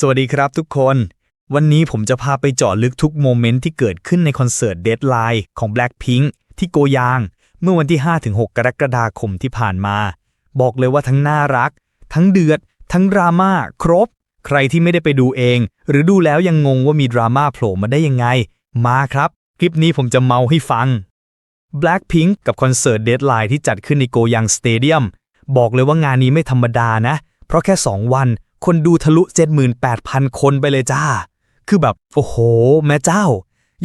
สวัสดีครับทุกคน วันนี้ผมจะพาไปเจาะลึกทุกโมเมนต์ที่เกิดขึ้นในคอนเสิร์ต Deadline ของ Blackpink ที่โกยาง เมื่อวันที่ 5-6 กรกฎาคมที่ผ่านมา บอกเลยว่าทั้งน่ารัก ทั้งเดือด ทั้งดราม่าครบ ใครที่ไม่ได้ไปดูเอง หรือดูแล้วยังงงว่ามีดราม่าโผล่มาได้ยังไง มาครับ คลิปนี้ผมจะเมาให้ฟัง Blackpink กับคอนเสิร์ต Deadline ที่จัดขึ้นในโกยังสเตเดียมบอกเลยว่างานนี้ไม่ธรรมดานะ เพราะแค่ 2 วัน คนดูทะลุ 78,000 คนไปเลยจ้า คือแบบ โอ้โห แม่เจ้า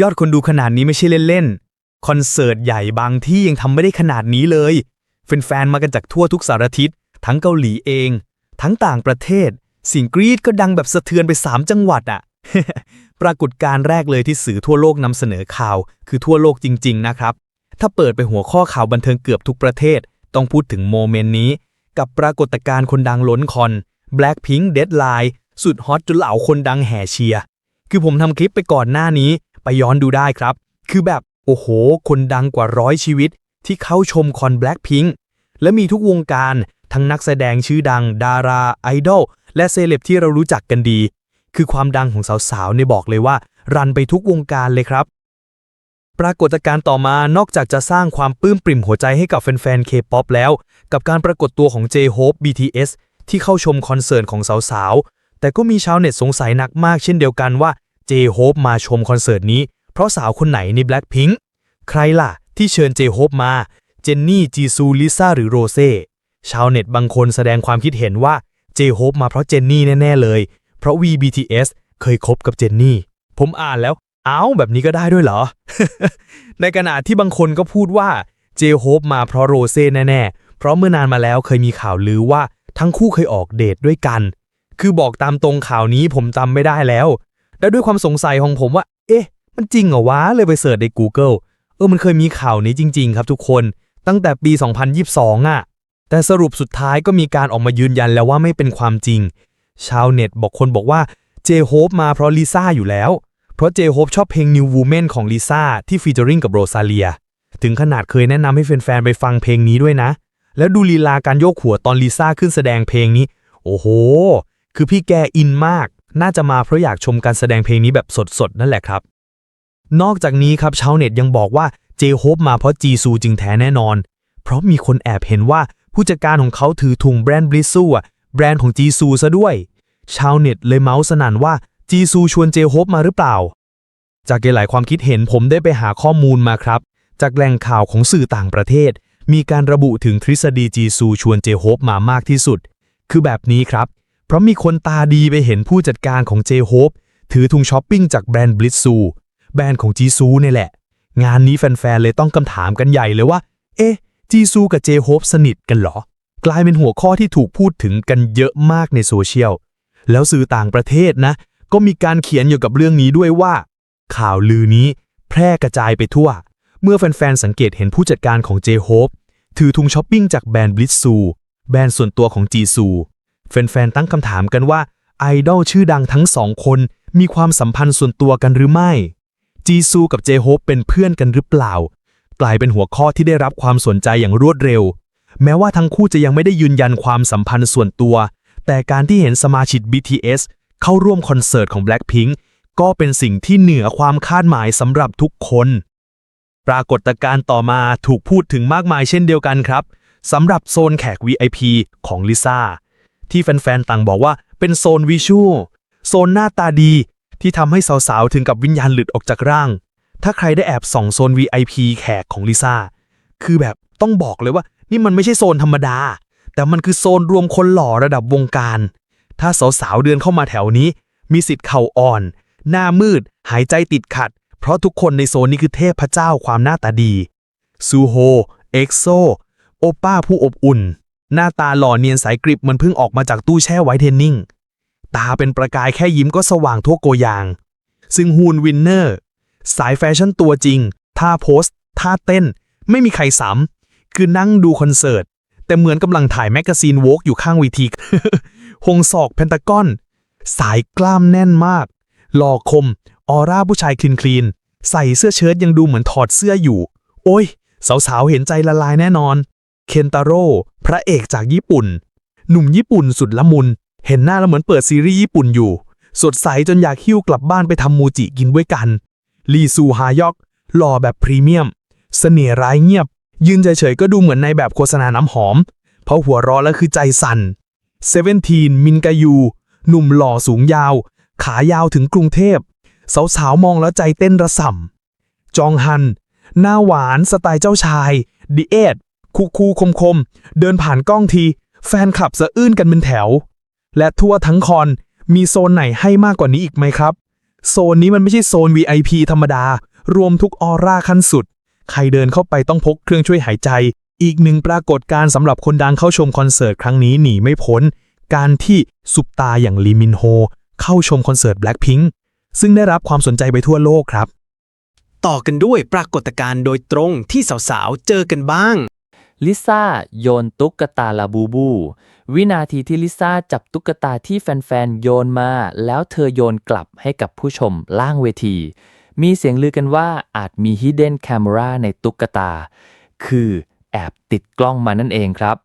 ยอดคนดูขนาดนี้ไม่ใช่เล่นๆ คอนเสิร์ตใหญ่บางที่ยังทำไม่ได้ขนาดนี้เลย แฟนๆ มากันจากทั่วทุกสารทิศ ทั้งเกาหลีเอง ทั้งต่างประเทศ สิ่งกรีดก็ดังแบบสะเทือนไป 3 จังหวัดอะปรากฏการณ์แรกเลยที่สื่อทั่วโลกนำเสนอข่าว คือทั่วโลกจริง ๆ นะครับ ถ้าเปิดไปหัวข้อข่าวบันเทิงเกือบทุกประเทศ ต้องพูดถึงโมเมนต์นี้ กับปรากฏการณ์คนดังล้นคอน Blackpink Deadline สุดฮอตจนเหล่าคนดังแห่เชียร์คือผมทำคลิปไปก่อนหน้านี้ไปย้อนดูได้ครับ คือแบบ โอ้โห คนดังกว่าร้อยชีวิต ที่เข้าชมคอน Blackpink และมีทุกวงการทั้งนักแสดงชื่อดัง ดาราไอดอลและเซเลบที่เรารู้จักกันดี คือความดังของสาวๆเนี่ยบอกเลยว่า รันไปทุกวงการเลยครับ ปรากฏการณ์ต่อมานอกจากจะสร้างความปลื้มปริ่มหัวใจให้กับแฟนๆ K-POP แล้ว กับการปรากฏตัวของ J-Hope BTS ที่เข้าชมคอนเสิร์ตของสาวๆ แต่ก็มีชาวเน็ตสงสัยหนักมากเช่นเดียวกันว่า J-Hope มาชมคอนเสิร์ตนี้ เพราะสาวคนไหนใน Blackpink ใครล่ะ ที่เชิญ J-Hope มา เจนนี่ จีซู ลิซ่า หรือโรเซ่ ชาวเน็ตบางคนแสดงความคิดเห็นว่า J-Hope มาเพราะเจนนี่แน่ ๆ เลย เพราะ VBTS เคยคบกับเจนนี่ ผมอ่านแล้วเอ้าแบบนี้ก็ได้ด้วยเหรอ ในขณะที่บางคนก็พูดว่า J-Hope มาเพราะโรเซ่แน่ ๆ เพราะเมื่อนานมาแล้วเคยมีข่าวลือว่า ทั้งคู่เคยออกเดทด้วยกัน คือบอกตามตรงข่าวนี้ผมจำไม่ได้แล้ว และด้วยความสงสัยของผมว่า เอ๊ะ มันจริงเหรอวะ เลยไปเสิร์ชใน Google เออ มันเคยมีข่าวนี้จริง ๆ ครับทุกคน ตั้งแต่ปี 2022อะ แต่สรุปสุดท้ายก็มีการออกมายืนยันแล้วว่าไม่เป็นความจริง ชาวเน็ตบอกคนบอกว่าเจโฮปมาเพราะลิซ่าอยู่แล้ว เพราะเจโฮปชอบเพลง New Woman ของลิซ่าที่ฟีเจอริงกับโรซาเลีย ถึงขนาดเคยแนะนำให้แฟนๆไปฟังเพลงนี้ด้วยนะ แล้วดูลีลาการโยกหัวตอนลิซ่าขึ้นแสดงเพลงนี้ โอ้โห คือพี่แกอินมาก น่าจะมาเพราะอยากชมการแสดงเพลงนี้แบบสดๆ นั่นแหละครับ นอกจากนี้ครับชาวเน็ตยังบอกว่าเจโฮปมาเพราะจีซูจึงแท้แน่นอน เพราะมีคนแอบเห็นว่าผู้จัดการของเขาถือถุงแบรนด์บลิซูอะแบรนด์ของจีซูซะด้วย ชาวเน็ตเลยเมาส์สนั่นว่าจีซูชวนเจโฮปมาหรือเปล่า จากหลายความคิดเห็นผมได้ไปหาข้อมูลมาครับ จากแหล่งข่าวของสื่อต่างประเทศ มีการระบุถึงทฤษฎีจีซูชวนเจโฮปมามากที่สุด คือแบบนี้ครับ เพราะมีคนตาดีไปเห็นผู้จัดการของเจโฮปถือถุงช้อปปิ้งจากแบรนด์บลิซูแบรนด์ของจีซูนี่แหละ งานนี้แฟนๆเลยต้องคำถามกันใหญ่เลยว่า เอ๊ะจีซูกับเจโฮปสนิทกันเหรอ กลายเป็นหัวข้อที่ถูกพูดถึงกันเยอะมากในโซเชียล แล้วสื่อต่างประเทศนะ ก็มีการเขียนเกี่ยวกับเรื่องนี้ด้วยว่า ข่าวลือนี้แพร่กระจายไปทั่ว เมื่อแฟนๆสังเกตเห็นผู้จัดการของเจโฮป ถือถุงช้อปปิ้งจากแบรนด์บลิซซูแบรนด์ส่วนตัวของจีซูแฟนๆตั้งคำถามกันว่าไอดอลชื่อดังทั้งสองคนมีความสัมพันธ์ส่วนตัวกันหรือไม่ จีซูกับเจโฮปเป็นเพื่อนกันหรือเปล่า กลายเป็นหัวข้อที่ได้รับความสนใจอย่างรวดเร็ว แม้ว่าทั้งคู่จะยังไม่ได้ยืนยันความสัมพันธ์ส่วนตัว แต่การที่เห็นสมาชิก BTS เข้าร่วมคอนเสิร์ตของ Blackpink ก็เป็นสิ่งที่เหนือความคาดหมายสำหรับทุกคน ปรากฏการณ์ต่อมาถูกพูดถึงมากมายเช่นเดียวกันครับสำหรับโซนแขก VIP ของลิซ่าที่แฟนๆต่างบอกว่าเป็นโซนวิชวลโซนหน้าตาดี ที่ทำให้สาวๆ ถึงกับวิญญาณหลุดออกจากร่าง ถ้าใครได้แอบส่องโซน VIP แขกของลิซ่าคือแบบต้องบอกเลยว่า นี่มันไม่ใช่โซนธรรมดา แต่มันคือโซนรวมคนหล่อระดับวงการ ถ้าสาวๆ เดินเข้ามาแถวนี้ มีสิทธิ์เข่าอ่อน หน้ามืด หายใจติดขัด เพราะทุกคนในโซนนี้คือเทพเจ้าความหน้าตาดี ซูโฮ เอ็กโซ โอป้าผู้อบอุ่น หน้าตาหล่อเนียนสายกริบเหมันเพิ่งออกมาจากตู้แช่ไวเทนนิ่ง ตาเป็นประกายแค่ยิ้มก็สว่างทั่วโกยาง ซึ่งฮูนวินเนอร์ สายแฟชั่นตัวจริง ท่าโพสท่าเต้น ไม่มีใครซ้ำคือนั่งดูคอนเสิร์ต แต่เหมือนกำลังถ่ายแมกกาซีนโวกอยู่ข้างเวทีหงศอกเพนตากอน สายกล้ามแน่นมากหล่อคมออร่าผู้ชายคลีนคลีนใส่เสื้อเชิ้ตยังดูเหมือนถอดเสื้ออยู่ โอ้ย สาวๆ เห็นใจละลายแน่นอน เคนตาโร่พระเอกจากญี่ปุ่น หนุ่มญี่ปุ่นสุดละมุน เห็นหน้าแล้วเหมือนเปิดซีรีส์ญี่ปุ่นอยู่ สดใสจนอยากหิ้วกลับบ้านไปทำมูจิกินด้วยกัน ลีซูฮายอก หล่อแบบพรีเมียม เสน่ห์ร้ายเงียบ ยืนเฉยๆก็ดูเหมือนในแบบโฆษณาน้ำหอม เพราะหัวร้อแล้วคือใจสั่นเซเว่นทีนมินกายู หนุ่มหล่อสูงยาว ขายาวถึงกรุงเทพ สาวๆ มองแล้วใจเต้นระส่ำจองฮัน หน้าหวานสไตล์เจ้าชายดิเอทคูคูคมคม เดินผ่านกล้องที แฟนคลับสะอื้นกันเป็นแถว และทั่วทั้งคอนมีโซนไหนให้มากกว่านี้อีกไหมครับ โซนนี้มันไม่ใช่โซน VIP ธรรมดา รวมทุกออร่าขั้นสุด ใครเดินเข้าไปต้องพกเครื่องช่วยหายใจ อีกหนึ่งปรากฏการณ์สำหรับคนดังเข้าชมคอนเสิร์ตครั้งนี้หนีไม่พ้น การที่ซุปตาอย่างลีมินโฮ เข้าชมคอนเสิร์ต Blackpink ซึ่งได้รับความสนใจไปทั่วโลกครับ ต่อกันด้วยปรากฏการณ์โดยตรงที่สาวๆ เจอกันบ้าง ลิซ่าโยนตุ๊กตาลาบูบู วินาทีที่ลิซ่าจับตุ๊กตาที่แฟนๆ โยนมา แล้วเธอโยนกลับให้กับผู้ชมล่างเวที มีเสียงลือกันว่าอาจมี hidden camera ในตุ๊กตา คือแอบติดกล้องมานั่นเองครับ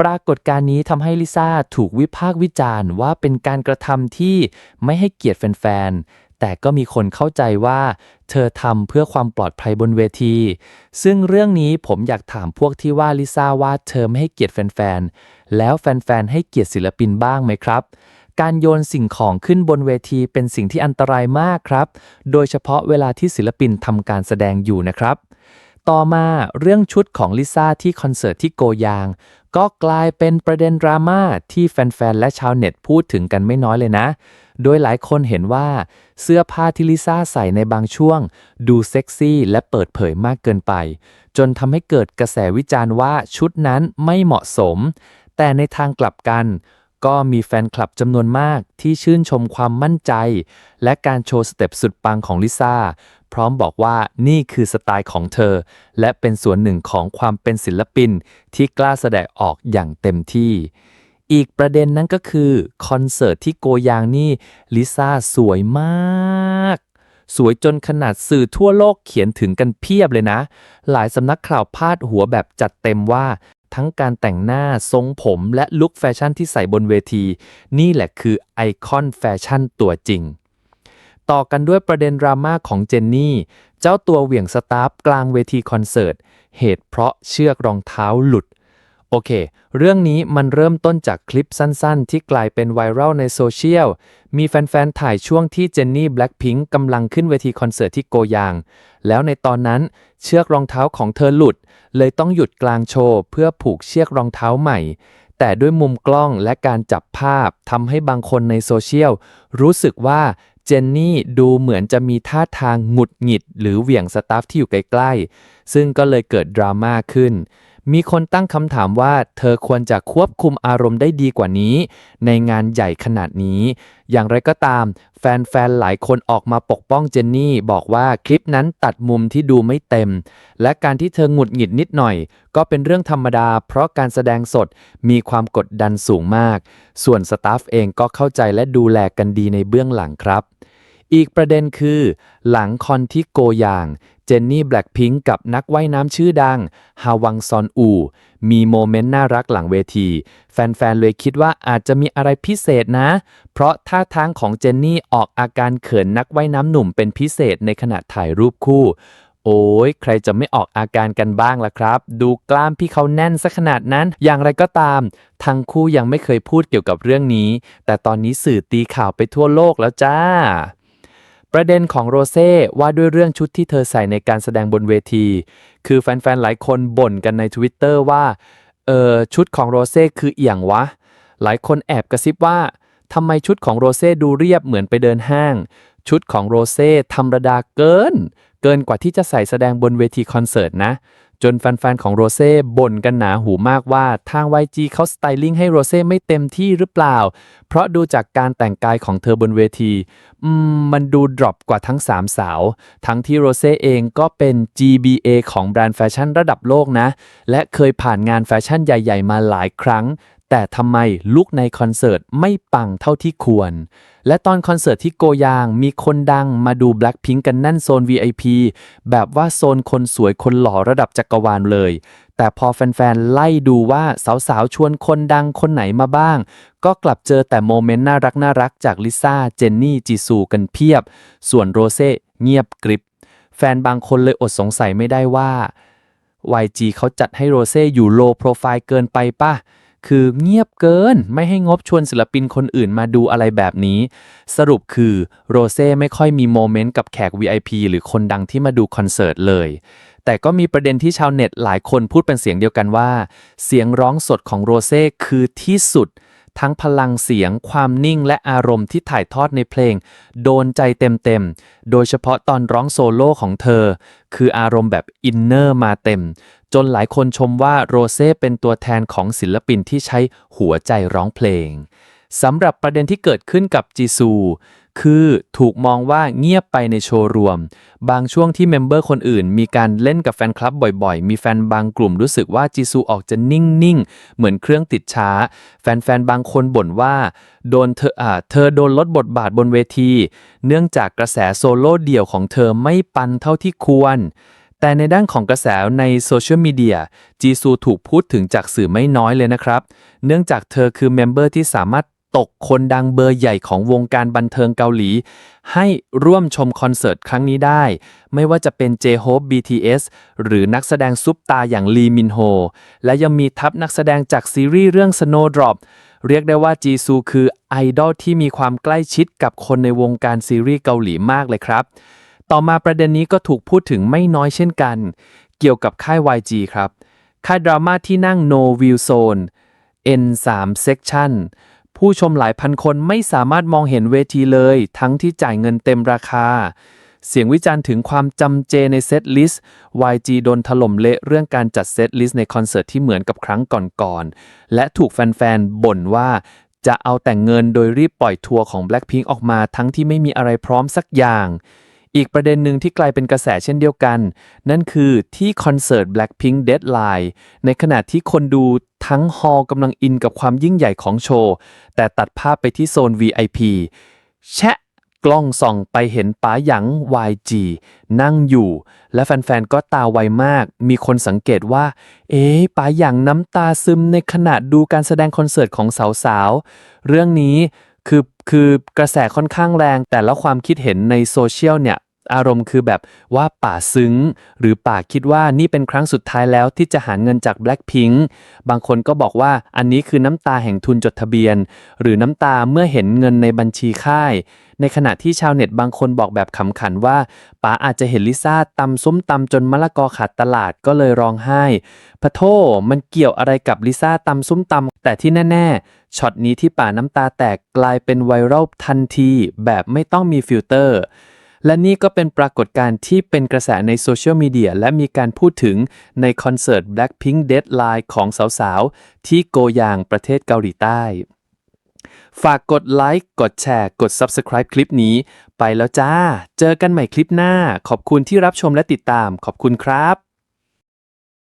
ปรากฏการณ์นี้ทำให้ลิซ่าถูกวิพากษ์วิจารณ์ว่าเป็นการกระทำที่ไม่ให้เกียรติแฟนๆ แต่ก็มีคนเข้าใจว่า เธอทำเพื่อความปลอดภัยบนเวที ซึ่งเรื่องนี้ผมอยากถามพวกที่ว่าลิซ่าว่าเธอไม่ให้เกียรติแฟนๆ แล้วแฟนๆ ให้เกียรติศิลปินบ้างไหมครับ การโยนสิ่งของขึ้นบนเวทีเป็นสิ่งที่อันตรายมากครับ โดยเฉพาะเวลาที่ศิลปินทำการแสดงอยู่นะครับต่อมาเรื่องชุดของลิซ่าที่คอนเสิร์ตที่โกยาง ก็กลายเป็นประเด็นดราม่าที่แฟนๆ และชาวเน็ตพูดถึงกันไม่น้อยเลยนะ โดยหลายคนเห็นว่าเสื้อผ้าที่ลิซ่าใส่ในบางช่วง ดูเซ็กซี่และเปิดเผยมากเกินไป จนทำให้เกิดกระแสวิจารณ์ว่าชุดนั้นไม่เหมาะสม แต่ในทางกลับกัน ก็มีแฟนคลับจำนวนมากที่ชื่นชมความมั่นใจ และการโชว์สเต็ปสุดปังของลิซ่าพร้อมบอกว่านี่คือสไตล์ของเธอ และเป็นส่วนหนึ่งของความเป็นศิลปินที่กล้าแสดงออกอย่างเต็มที่ อีกประเด็นนั้นก็คือคอนเสิร์ตที่โกยางนี่ลิซ่าสวยมาก สวยจนขนาดสื่อทั่วโลกเขียนถึงกันเพียบเลยนะ หลายสำนักข่าวพาดหัวแบบจัดเต็มว่า ทั้งการแต่งหน้าทรงผมและลุคแฟชั่นที่ใส่บนเวที นี่แหละคือไอคอนแฟชั่นตัวจริง ต่อกันด้วยประเด็นดราม่าของเจนนี่ เจ้าตัวเหวี่ยงสตาฟกลางเวทีคอนเสิร์ตเหตุเพราะเชือกรองเท้าหลุด โอเค เรื่องนี้มันเริ่มต้นจากคลิปสั้นๆ ที่กลายเป็นไวรัลในโซเชียล มีแฟนๆ ถ่ายช่วงที่เจนนี่แบล็ p พิงกำลังขึ้นเวทีคอนเสิร์ตที่โกยาง แล้วในตอนนั้นเชือกรองเท้าของเธอหลุด เลยต้องหยุดกลางโชว์เพื่อผูกเชือกรองเท้าใหม่ แต่ด้วยมุมกล้องและการจับภาพทำให้บางคนในโซเชียล รู้สึกว่าเจนนี่ดูเหมือนจะมีท่าทางหงุดหงิด หรือเหวี่ยงสตาฟที่อยู่ใกล้ๆ ซึ่งก็เลยเกิดดราม่าขึ้น มีคนตั้งคำถามว่าเธอควรจะควบคุมอารมณ์ได้ดีกว่านี้ ในงานใหญ่ขนาดนี้ อย่างไรก็ตาม แฟนๆ หลายคนออกมาปกป้องเจนนี่ บอกว่าคลิปนั้นตัดมุมที่ดูไม่เต็ม และการที่เธอหงุดหงิดนิดหน่อย ก็เป็นเรื่องธรรมดา เพราะการแสดงสดมีความกดดันสูงมาก ส่วนสตาฟเองก็เข้าใจและดูแลกันดีในเบื้องหลังครับ อีกประเด็นคือ หลังคอนที่โกยาง เจนนี่แบล็ p พิงกับนักว่ายน้ำชื่อดัง ฮาวังซอนอู มีโมเมนต์น่ารักหลังเวที แฟนๆ เลยคิดว่าอาจจะมีอะไรพิเศษนะ เพราะท่าทางของเจนนี่ออกอาการเขินนักว่ายน้ำหนุ่มเป็นพิเศษในขณะถ่ายรูปคู่ โอ้ยใครจะไม่ออกอาการกันบ้างล่ะครับ ดูกล้ามพี่เขาแน่นซะขนาดนั้น อย่างไรก็ตามทั้งคู่ยังไม่เคยพูดเกี่ยวกับเรื่องนี้ แต่ตอนนี้สื่อตีข่าวไปทั่วโลกแล้วจ้า ประเด็นของโรเซ่ว่าด้วยเรื่องชุดที่เธอใส่ในการแสดงบนเวที คือแฟนๆ หลายคนบ่นกันใน Twitter ว่า เออชุดของโรเซ่คือเอี่ยงวะ หลายคนแอบกระซิบว่าทำไมชุดของโรเซ่ดูเรียบเหมือนไปเดินห้าง ชุดของโรเซ่ธรรมดาเกิน เกินกว่าที่จะใส่แสดงบนเวทีคอนเสิร์ตนะ จนแฟนๆของโรเซ่บ่นกันหนาหูมากว่าทาง YG เขาสไตลิ่งให้โรเซ่ไม่เต็มที่หรือเปล่า เพราะดูจากการแต่งกายของเธอบนเวที อืม มันดูดรอปกว่าทั้ง 3 สาว ทั้งที่โรเซ่เองก็เป็น GBA ของแบรนด์แฟชั่นระดับโลกนะ และเคยผ่านงานแฟชั่นใหญ่ ๆ มาหลายครั้ง แต่ทำไมลุกในคอนเสิร์ตไม่ปังเท่าที่ควร และตอนคอนเสิร์ตที่โกยางมีคนดังมาดู Blackpink กันแน่นโซน VIP แบบว่าโซนคนสวยคนหล่อระดับจักรวาลเลย แต่พอแฟนๆ ไล่ดูว่าสาวๆ ชวนคนดังคนไหนมาบ้าง ก็กลับเจอแต่โมเมนต์น่ารักน่ารักจากลิซ่า เจนนี่ จีซูกันเพียบ ส่วนโรเซ่เงียบกริบ แฟนบางคนเลยอดสงสัยไม่ได้ว่า YG เขาจัดให้โรเซ่อยู่โลโปรไฟล์เกินไปป่ะ คือเงียบเกินไม่ให้งบชวนศิลปินคนอื่นมาดูอะไรแบบนี้ สรุปคือโรเซ่ไม่ค่อยมีโมเมนต์กับแขก VIP หรือคนดังที่มาดูคอนเสิร์ตเลย แต่ก็มีประเด็นที่ชาวเน็ตหลายคนพูดเป็นเสียงเดียวกันว่า เสียงร้องสดของโรเซ่คือที่สุดทั้งพลังเสียง ความนิ่งและอารมณ์ที่ถ่ายทอดในเพลง โดนใจเต็มๆ โดยเฉพาะตอนร้องโซโล่ของเธอ คืออารมณ์แบบอินเนอร์มาเต็ม จนหลายคนชมว่าโรเซ่เป็นตัวแทนของศิลปินที่ใช้หัวใจร้องเพลงสำหรับประเด็นที่เกิดขึ้นกับจีซู คือถูกมองว่าเงียบไปในโชว์รวม บางช่วงที่เมมเบอร์คนอื่น มีการเล่นกับแฟนคลับบ่อยๆ มีแฟนบางกลุ่มรู้สึกว่าจีซูออกจะนิ่ง ๆ เหมือนเครื่องติดช้า แฟน ๆ บางคนบ่นว่า โดนเธออ่าเธอโดนลดบทบาทบนเวที เนื่องจากกระแสโซโล่เดี่ยวของเธอไม่ปันเท่าที่ควร แต่ในด้านของกระแสในโซเชียลมีเดียจีซูถูกพูดถึงจากสื่อไม่น้อยเลยนะครับ เนื่องจากเธอคือเมมเบอร์ที่สามารถตกคนดังเบอร์ใหญ่ของวงการบันเทิงเกาหลี ให้ร่วมชมคอนเสิร์ตครั้งนี้ได้ ไม่ว่าจะเป็น J-Hope BTS หรือนักแสดงซุปตาอย่างลีมินโฮ และยังมีทัพนักแสดงจากซีรีส์เรื่อง Snowdrop เรียกได้ว่าจีซูคือไอดอลที่มีความใกล้ชิดกับคนในวงการซีรีส์เกาหลีมากเลยครับ ต่อมาประเด็นนี้ก็ถูกพูดถึงไม่น้อยเช่นกัน เกี่ยวกับค่าย YG ครับ ค่ายดราม่าที่นั่ง No View Zone N3 Section ผู้ชมหลายพันคนไม่สามารถมองเห็นเวทีเลย ทั้งที่จ่ายเงินเต็มราคา เสียงวิจารณ์ถึงความจำเจในเซตลิสต์ YG โดนถล่มเละเรื่องการจัดเซตลิสต์ในคอนเสิร์ตที่เหมือนกับครั้งก่อนๆ และถูกแฟนๆ บ่นว่าจะเอาแต่เงินโดยรีบปล่อยทัวร์ของ Blackpink ออกมาทั้งที่ไม่มีอะไรพร้อมสักอย่าง อีกประเด็นหนึ่งที่กลายเป็นกระแสเช่นเดียวกัน นั่นคือที่คอนเสิร์ต Blackpink Deadline ในขณะที่คนดูทั้งฮอล์กำลังอินกับความยิ่งใหญ่ของโชว์ แต่ตัดภาพไปที่โซน VIP แชะกล้องส่องไปเห็นป๋าหยัง YG นั่งอยู่ และแฟนๆ ก็ตาไวมาก มีคนสังเกตว่า เอ๊ะป๋าหยังน้ำตาซึมในขณะดูการแสดงคอนเสิร์ตของสาวๆ เรื่องนี้คือคือกระแสค่อนข้างแรงแต่ละความคิดเห็นในโซเชียลเนี่ย อารมณ์คือแบบว่าป่าซึ้ง หรือป่าคิดว่านี่เป็นครั้งสุดท้ายแล้วที่จะหาเงินจาก Blackpink บางคนก็บอกว่าอันนี้คือน้ำตาแห่งทุนจดทะเบียน หรือน้ำตาเมื่อเห็นเงินในบัญชีค่าย ในขณะที่ชาวเน็ตบางคนบอกแบบขำขันว่าป๋าอาจจะเห็นลิซ่าตำส้มตำจนมะละกอขาดตลาดก็เลยร้องไห้พะโทมันเกี่ยวอะไรกับลิซ่าตำส้มตำแต่ที่แน่ ๆช็อตนี้ที่ป๋าน้ำตาแตกกลายเป็นไวรัลทันที แบบไม่ต้องมีฟิลเตอร์ และนี่ก็เป็นปรากฏการณ์ที่เป็นกระแสในโซเชียลมีเดียและมีการพูดถึงในคอนเสิร์ต Blackpink Deadline ของสาวๆ ที่โกยางประเทศเกาหลีใต้ ฝากกดไลค์กดแชร์ กด Subscribe คลิปนี้ ไปแล้วจ้า เจอกันใหม่คลิปหน้า ขอบคุณที่รับชมและติดตามขอบคุณครับ